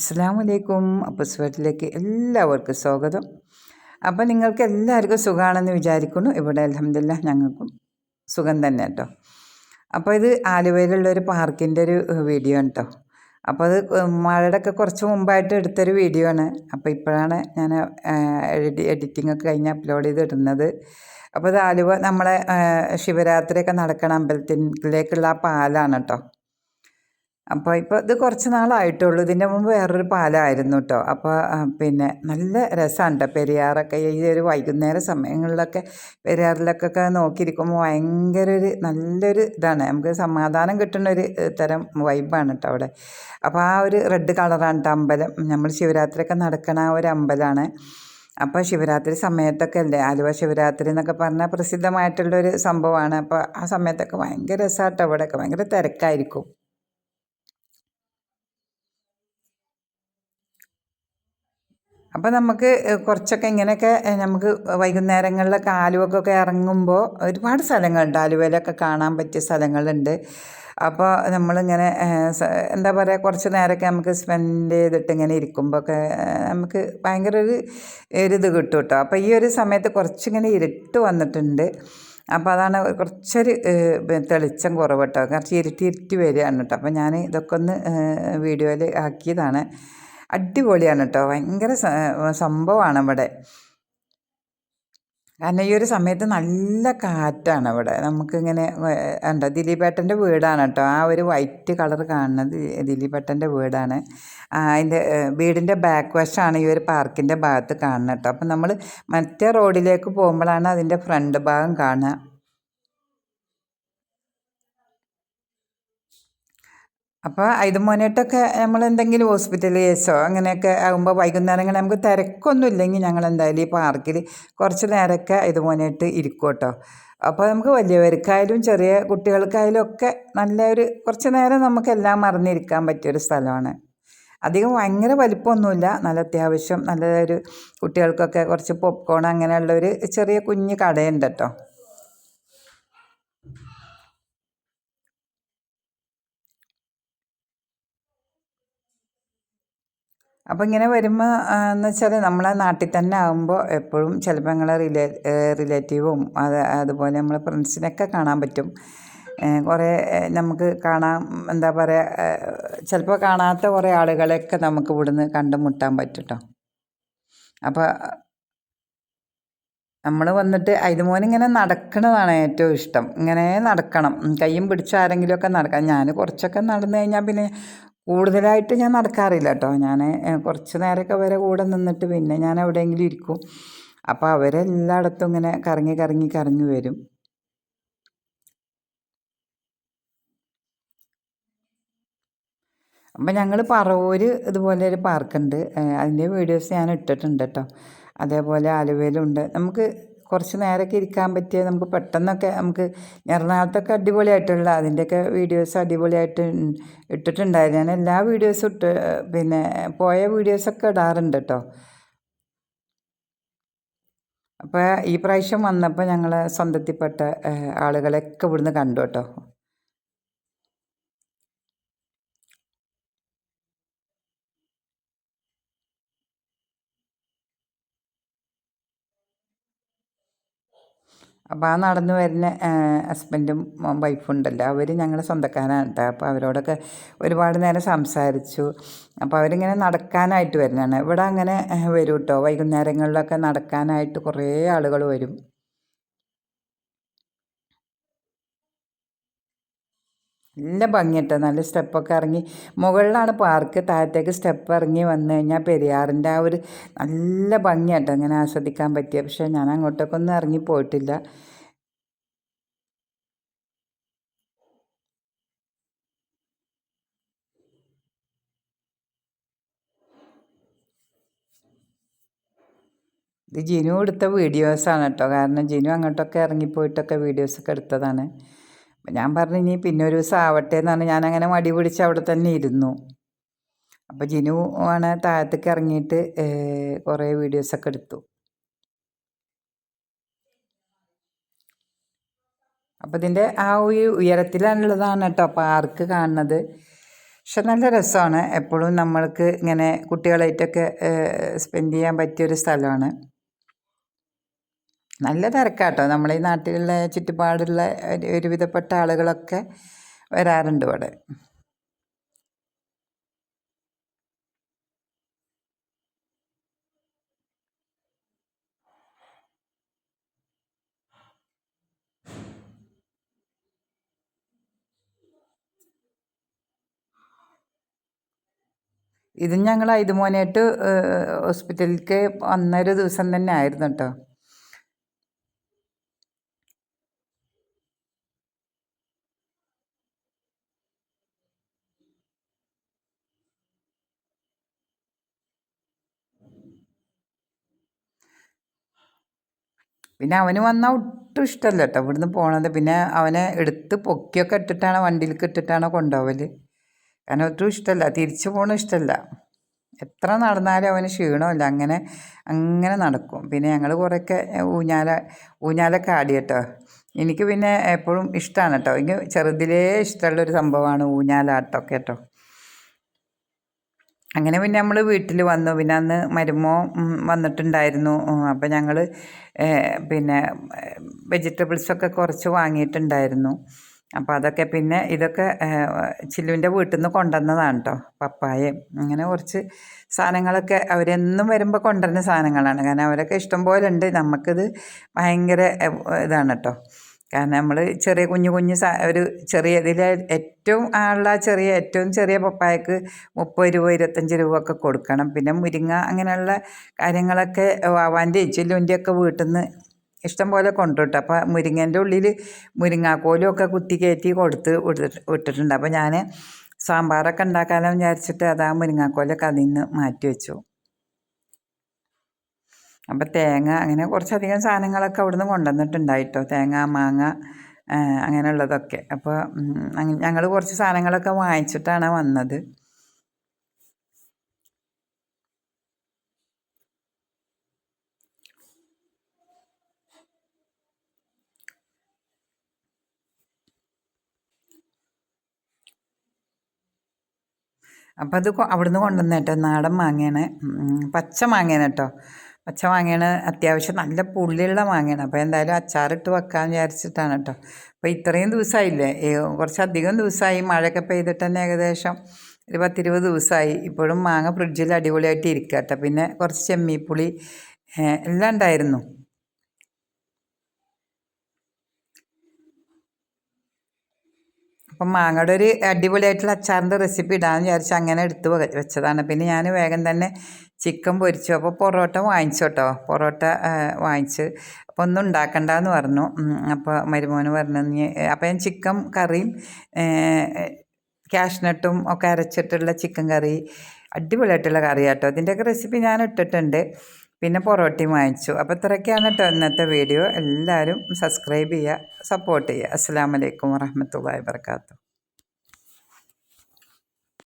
അസ്സാം വലൈക്കും അപ്പോൾ സ്വീറ്റിലേക്ക് എല്ലാവർക്കും സ്വാഗതം. അപ്പോൾ നിങ്ങൾക്ക് എല്ലാവർക്കും സുഖമാണെന്ന് വിചാരിക്കുന്നു. ഇവിടെ അലഹമില്ല ഞങ്ങൾക്കും സുഖം തന്നെ കേട്ടോ. അപ്പോൾ ഇത് ആലുവയിലുള്ള ഒരു പാർക്കിന്റെ ഒരു വീഡിയോ ആണ് കേട്ടോ. അപ്പോൾ അത് മഴയുടെ ഒക്കെ കുറച്ച് മുമ്പായിട്ട് എടുത്തൊരു വീഡിയോ ആണ്. അപ്പോൾ ഇപ്പോഴാണ് ഞാൻ എഡി എഡിറ്റിംഗ് ഒക്കെ കഴിഞ്ഞ് അപ്ലോഡ് ചെയ്ത് ഇടുന്നത്. അപ്പോൾ ഇത് ആലുവ നമ്മളെ ശിവരാത്രിയൊക്കെ നടക്കണ അമ്പലത്തിലേക്കുള്ള ആ പാലാണ് കേട്ടോ. അപ്പോൾ ഇപ്പോൾ ഇത് കുറച്ച് നാളായിട്ടുള്ളൂ. ഇതിന്റെ മുമ്പ് വേറൊരു പാലമായിരുന്നു കേട്ടോ അപ്പോൾ പിന്നെ നല്ല രസമാണ് കേട്ടോ പെരിയാറൊക്കെ. ഈ ഒരു വൈകുന്നേര സമയങ്ങളിലൊക്കെ പെരിയാറിലൊക്കെ നോക്കിയിരിക്കുമ്പോൾ ഭയങ്കര ഒരു നല്ലൊരു ഇതാണ്. നമുക്ക് സമാധാനം കിട്ടുന്ന ഒരു തരം വൈബാണ് കേട്ടോ അവിടെ. അപ്പോൾ ആ ഒരു റെഡ് കളറാണ് കേട്ടോ അമ്പലം. നമ്മൾ ശിവരാത്രിയൊക്കെ നടക്കണ ആ ഒരു അമ്പലമാണ് അപ്പോൾ ശിവരാത്രി സമയത്തൊക്കെ അല്ലേ? ആലുവ ശിവരാത്രി എന്നൊക്കെ പറഞ്ഞാൽ പ്രസിദ്ധമായിട്ടുള്ളൊരു സംഭവമാണ് അപ്പോൾ ആ സമയത്തൊക്കെ ഭയങ്കര രസമാട്ടോ അവിടെയൊക്കെ ഭയങ്കര തിരക്കായിരിക്കും. അപ്പോൾ നമുക്ക് കുറച്ചൊക്കെ ഇങ്ങനെയൊക്കെ നമുക്ക് വൈകുന്നേരങ്ങളിലൊക്കെ ആലുവക്കൊക്കെ ഇറങ്ങുമ്പോൾ ഒരുപാട് സ്ഥലങ്ങളുണ്ട്. ആലുവയിലൊക്കെ കാണാൻ പറ്റിയ സ്ഥലങ്ങളുണ്ട്. അപ്പോൾ നമ്മളിങ്ങനെ എന്താ പറയുക കുറച്ച് നേരമൊക്കെ നമുക്ക് സ്പെൻഡ് ചെയ്തിട്ട് ഇങ്ങനെ ഇരിക്കുമ്പോഴൊക്കെ നമുക്ക് ഭയങ്കര ഒരു ഒരിത് കിട്ടും കേട്ടോ. അപ്പോൾ ഈ ഒരു സമയത്ത് കുറച്ചിങ്ങനെ ഇരുട്ട് വന്നിട്ടുണ്ട്. അപ്പോൾ അതാണ് കുറച്ചൊരു തെളിച്ചം കുറവ് കേട്ടോ. കുറച്ച് ഇരുട്ടി ഇരുട്ടി വരികയാണ് കേട്ടോ. അപ്പോൾ ഞാൻ ഇതൊക്കെ ഒന്ന് വീഡിയോയിൽ ആക്കിയതാണ്. അടിപൊളിയാണ് കേട്ടോ ഭയങ്കര സംഭവമാണ് ഇവിടെ കാരണം ഈ ഒരു സമയത്ത് നല്ല കാറ്റാണ് ഇവിടെ നമുക്കിങ്ങനെ ഉണ്ട് ദിലീപേട്ടന്റെ വീടാണ് കേട്ടോ ആ ഒരു വൈറ്റ് കളർ കാണുന്നത് ദിലീപേട്ടന്റെ വീടാണ്. അതിന്റെ വീടിന്റെ ബാക്ക് വശമാണ് ഈ ഒരു പാർക്കിന്റെ ഭാഗത്ത് കാണുന്നത് കേട്ടോ അപ്പം നമ്മൾ മറ്റേ റോഡിലേക്ക് പോകുമ്പോഴാണ് അതിന്റെ ഫ്രണ്ട് ഭാഗം കാണുക. അപ്പോൾ മോനായിട്ടൊക്കെ നമ്മൾ എന്തെങ്കിലും ഹോസ്പിറ്റൽ കേസോ അങ്ങനെയൊക്കെ ആകുമ്പോൾ വൈകുന്നേരങ്ങളിൽ നമുക്ക് തിരക്കൊന്നും ഇല്ലെങ്കിൽ ഞങ്ങൾ എന്തായാലും ഈ പാർക്കിൽ കുറച്ച് നേരമൊക്കെ മോനായിട്ട് ഇരിക്കും കേട്ടോ അപ്പോൾ നമുക്ക് വലിയവർക്കായാലും ചെറിയ കുട്ടികൾക്കായാലും ഒക്കെ നല്ലൊരു കുറച്ച് നേരം നമുക്ക് എല്ലാം മറന്നിരിക്കാൻ പറ്റിയൊരു സ്ഥലമാണ്. അധികം ഭയങ്കര വലിപ്പമൊന്നുമില്ല. നല്ല അത്യാവശ്യം നല്ലൊരു കുട്ടികൾക്കൊക്കെ കുറച്ച് പോപ്കോൺ അങ്ങനെയുള്ളൊരു ചെറിയ കുഞ്ഞ് കടയുണ്ട് കേട്ടോ. അപ്പോൾ ഇങ്ങനെ വരുമ്പോൾ എന്ന് വെച്ചാൽ നമ്മളെ നാട്ടിൽ തന്നെ ആകുമ്പോൾ എപ്പോഴും ചിലപ്പോൾ ഞങ്ങളെ റിലേ റിലേറ്റീവും അത് അതുപോലെ നമ്മളെ ഫ്രണ്ട്സിനൊക്കെ കാണാൻ പറ്റും. കുറേ നമുക്ക് കാണാൻ എന്താ പറയുക ചിലപ്പോൾ കാണാത്ത കുറേ ആളുകളെയൊക്കെ നമുക്ക് ഇവിടുന്ന് കണ്ടുമുട്ടാൻ പറ്റും കേട്ടോ അപ്പോൾ നമ്മൾ വന്നിട്ട് മോൻ ഇങ്ങനെ നടക്കണതാണ് ഏറ്റവും ഇഷ്ടം. ഇങ്ങനെ നടക്കണം. കയ്യും പിടിച്ച് ആരെങ്കിലുമൊക്കെ നടക്കാം. ഞാൻ കുറച്ചൊക്കെ നടന്നു കഴിഞ്ഞാൽ പിന്നെ കൂടുതലായിട്ട് ഞാൻ നടക്കാറില്ല കേട്ടോ ഞാൻ കുറച്ച് നേരമൊക്കെ അവരെ കൂടെ നിന്നിട്ട് പിന്നെ ഞാൻ എവിടെയെങ്കിലും ഇരിക്കും. അപ്പോൾ അവരെല്ലായിടത്തും ഇങ്ങനെ കറങ്ങി കറങ്ങി കറങ്ങി വരും. അപ്പം ഞങ്ങൾ പറവൂർ ഇതുപോലെ ഒരു പാർക്കുണ്ട്. അതിന്റെ വീഡിയോസ് ഞാൻ ഇട്ടിട്ടുണ്ട് കേട്ടോ. അതേപോലെ ആലുവയിലുണ്ട്. നമുക്ക് കുറച്ച് നേരമൊക്കെ ഇരിക്കാൻ പറ്റിയ നമുക്ക് പെട്ടെന്നൊക്കെ നമുക്ക് എറണാകുളത്തൊക്കെ അടിപൊളിയായിട്ടുള്ള അതിന്റെയൊക്കെ വീഡിയോസ് അടിപൊളിയായിട്ട് ഇട്ടിട്ടുണ്ടായിരുന്നു. ഞാൻ എല്ലാ വീഡിയോസും ഇട്ട് പിന്നെ പോയ വീഡിയോസൊക്കെ ഇടാറുണ്ട് കേട്ടോ. അപ്പോൾ ഈ പ്രാവശ്യം വന്നപ്പോൾ ഞങ്ങൾ സ്വന്തത്തിൽപ്പെട്ട ആളുകളെയൊക്കെ ഇവിടുന്ന് കണ്ടു കേട്ടോ. അപ്പോൾ ആ നടന്നു വരുന്ന ഹസ്ബൻഡും വൈഫും ഉണ്ടല്ലോ. അവർ ഞങ്ങളുടെ സ്വന്തക്കാരാണ് കേട്ടോ അപ്പോൾ അവരോടൊക്കെ ഒരുപാട് നേരം സംസാരിച്ചു. അപ്പോൾ അവരിങ്ങനെ നടക്കാനായിട്ട് വരുന്നതാണ്. ഇവിടെ അങ്ങനെ വരും കേട്ടോ വൈകുന്നേരങ്ങളിലൊക്കെ നടക്കാനായിട്ട് കുറേ ആളുകൾ വരും. നല്ല ഭംഗിയിട്ട്. നല്ല സ്റ്റെപ്പൊക്കെ ഇറങ്ങി മുകളിലാണ് പാർക്ക് താഴത്തേക്ക് സ്റ്റെപ്പ് ഇറങ്ങി വന്നു കഴിഞ്ഞാൽ പെരിയാറിന്റെ ആ ഒരു നല്ല ഭംഗിയാട്ടോ. അങ്ങനെ ആസ്വദിക്കാൻ പറ്റിയ. പക്ഷേ ഞാൻ അങ്ങോട്ടൊക്കെ ഒന്നും ഇറങ്ങി പോയിട്ടില്ല. ഇത് ജിനു എടുത്ത വീഡിയോസാണ് കേട്ടോ. കാരണം ജിനു അങ്ങോട്ടൊക്കെ ഇറങ്ങിപ്പോയിട്ടൊക്കെ വീഡിയോസൊക്കെ എടുത്തതാണ്. അപ്പം ഞാൻ പറഞ്ഞു ഇനി പിന്നെ ഒരു ദിവസം ആവട്ടെ എന്നാണ് ഞാൻ അങ്ങനെ മടി പിടിച്ച് അവിടെ തന്നെ ഇരുന്നു. അപ്പോൾ ജിനു ആണ് താഴത്തേക്ക് ഇറങ്ങിയിട്ട് കുറേ വീഡിയോസൊക്കെ എടുത്തു. അപ്പോൾ ഇതിന്റെ ആ ഒരു ഉയരത്തിലാണുള്ളതാണ് കേട്ടോ പാർക്ക് കാണുന്നത്. പക്ഷെ നല്ല രസമാണ്. എപ്പോഴും നമ്മൾക്ക് ഇങ്ങനെ കുട്ടികളായിട്ടൊക്കെ സ്പെൻഡ് ചെയ്യാൻ പറ്റിയൊരു സ്ഥലമാണ്. നല്ല തിരക്കാട്ടോ. നമ്മളെ ഈ നാട്ടിലുള്ള ചുറ്റുപാടുള്ള ഒരുവിധപ്പെട്ട ആളുകളൊക്കെ വരാറുണ്ട് ഇവിടെ. ഇത് ഞങ്ങൾ ഐതുമോനായിട്ട് ഹോസ്പിറ്റലിലേക്ക് വന്നൊരു ദിവസം തന്നെ ആയിരുന്നു കേട്ടോ പിന്നെ അവന് വന്നാൽ ഒട്ടും ഇഷ്ടമല്ല കേട്ടോ ഇവിടുന്ന് പോണത്. പിന്നെ അവനെ എടുത്ത് പൊക്കിയൊക്കെ ഇട്ടിട്ടാണ് വണ്ടിയിലേക്ക് ഇട്ടിട്ടാണ് കൊണ്ടുപോകൽ കാരണം ഒട്ടും ഇഷ്ടമല്ല തിരിച്ചു പോകണ ഇഷ്ടമല്ല എത്ര നടന്നാലും അവന് ക്ഷീണമില്ല. അങ്ങനെ അങ്ങനെ നടക്കും. പിന്നെ ഞങ്ങൾ കുറേയൊക്കെ ഊഞ്ഞാല ഊഞ്ഞാലൊക്കെ ആടി കേട്ടോ എനിക്ക് പിന്നെ എപ്പോഴും ഇഷ്ടമാണ് കേട്ടോ എനിക്ക് ചെറുതിലേ ഇഷ്ടമുള്ളൊരു സംഭവമാണ് ഊഞ്ഞാലാട്ടമൊക്കെ കേട്ടോ അങ്ങനെ പിന്നെ നമ്മൾ വീട്ടിൽ വന്നു. പിന്നെ അന്ന് മരുമോ വന്നിട്ടുണ്ടായിരുന്നു. അപ്പോൾ ഞങ്ങൾ പിന്നെ വെജിറ്റബിൾസൊക്കെ കുറച്ച് വാങ്ങിയിട്ടുണ്ടായിരുന്നു. അപ്പോൾ അതൊക്കെ പിന്നെ ഇതൊക്കെ ചില്ലുവിന്റെ വീട്ടിൽ നിന്ന് കൊണ്ടുവന്നതാണ് കേട്ടോ പപ്പായയും. അങ്ങനെ കുറച്ച് സാധനങ്ങളൊക്കെ അവരെന്നും വരുമ്പോൾ കൊണ്ടുവരുന്ന സാധനങ്ങളാണ്. കാരണം അവരൊക്കെ ഇഷ്ടം പോലെ ഉണ്ട് നമുക്കിത് ഭയങ്കര ഇതാണ് കേട്ടോ കാരണം നമ്മൾ ചെറിയ കുഞ്ഞു കുഞ്ഞു ഒരു ചെറിയ ഇതിൽ ഏറ്റവും ഉള്ള ചെറിയ ഏറ്റവും ചെറിയ പപ്പായക്ക് മുപ്പത് രൂപ ഇരുപത്തഞ്ച് രൂപ ഒക്കെ കൊടുക്കണം. പിന്നെ മുരിങ്ങ അങ്ങനെയുള്ള കാര്യങ്ങളൊക്കെ വാവാന്റെ ചില്ലുവിന്റെയൊക്കെ വീട്ടിൽ നിന്ന് ഇഷ്ടം പോലെ കൊണ്ടുവിട്ടു. അപ്പോൾ മുരിങ്ങേന്റെ ഉള്ളിൽ മുരിങ്ങാക്കോലും ഒക്കെ കുത്തി കയറ്റി കൊടുത്ത് വിട്ടിട്ടുണ്ട്. അപ്പോൾ ഞാൻ സാമ്പാറൊക്കെ ഉണ്ടാക്കാമെന്ന് വിചാരിച്ചിട്ട് അതാ മുരിങ്ങാക്കോലൊക്കെ അതിൽ നിന്ന് മാറ്റി വെച്ചു. അപ്പോൾ തേങ്ങ അങ്ങനെ കുറച്ചധികം സാധനങ്ങളൊക്കെ അവിടുന്ന് കൊണ്ടുവന്നിട്ടുണ്ടായിട്ടോ. തേങ്ങ മാങ്ങ അങ്ങനെയുള്ളതൊക്കെ. അപ്പോൾ ഞങ്ങൾ കുറച്ച് സാധനങ്ങളൊക്കെ വാങ്ങിച്ചിട്ടാണ് വന്നത്. അപ്പം അത് അവിടുന്ന് കൊണ്ടുവന്നേട്ടോ. നാടൻ മാങ്ങയാണ്. പച്ച മാങ്ങയാണ് കേട്ടോ. പച്ച മാങ്ങയാണ് അത്യാവശ്യം നല്ല പുള്ളിയുള്ള മാങ്ങയാണ്. അപ്പോൾ എന്തായാലും അച്ചാറിട്ട് വെക്കാമെന്ന് വിചാരിച്ചിട്ടാണ് കേട്ടോ അപ്പോൾ ഇത്രയും ദിവസമായില്ലേ കുറച്ചധികം ദിവസമായി മഴയൊക്കെ പെയ്തിട്ട് തന്നെ ഏകദേശം ഒരു പത്തിരുപത് ദിവസമായി ഇപ്പോഴും മാങ്ങ ഫ്രിഡ്ജിൽ അടിപൊളിയായിട്ട് ഇരിക്കുക കേട്ടോ പിന്നെ കുറച്ച് ചെമ്മീപ്പുളി എല്ലാം ഉണ്ടായിരുന്നു. അപ്പം മാങ്ങയുടെ ഒരു അടിപൊളിയായിട്ടുള്ള അച്ചാറിന്റെ റെസിപ്പി ഇടാമെന്ന് വിചാരിച്ച് അങ്ങനെ എടുത്ത് വെച്ചതാണ്. പിന്നെ ഞാൻ വേഗം തന്നെ ചിക്കൻ പൊരിച്ചു. അപ്പോൾ പൊറോട്ട വാങ്ങിച്ചു കേട്ടോ. പൊറോട്ട വാങ്ങിച്ച്. അപ്പോൾ ഒന്നും ഉണ്ടാക്കണ്ടെന്ന് പറഞ്ഞു. അപ്പോൾ മരുമോന് പറഞ്ഞു നീ അപ്പോൾ ഞാൻ ചിക്കൻ കറിയും ക്യാഷ്നട്ടും ഒക്കെ അരച്ചിട്ടുള്ള ചിക്കൻ കറി അടിപൊളിയായിട്ടുള്ള കറി കേട്ടോ ഇതിന്റെയൊക്കെ റെസിപ്പി ഞാൻ ഇട്ടിട്ടുണ്ട്. പിന്നെ പൊറോട്ടയും വാങ്ങിച്ചു. അപ്പോൾ ഇത്രയൊക്കെയാണ് കേട്ടോ ഇന്നത്തെ വീഡിയോ. എല്ലാവരും സബ്സ്ക്രൈബ് ചെയ്യുക സപ്പോർട്ട് ചെയ്യുക. അസ്സാം വലൈക്കും വാഹമത്തല്ലാ വാബർക്കാത്തു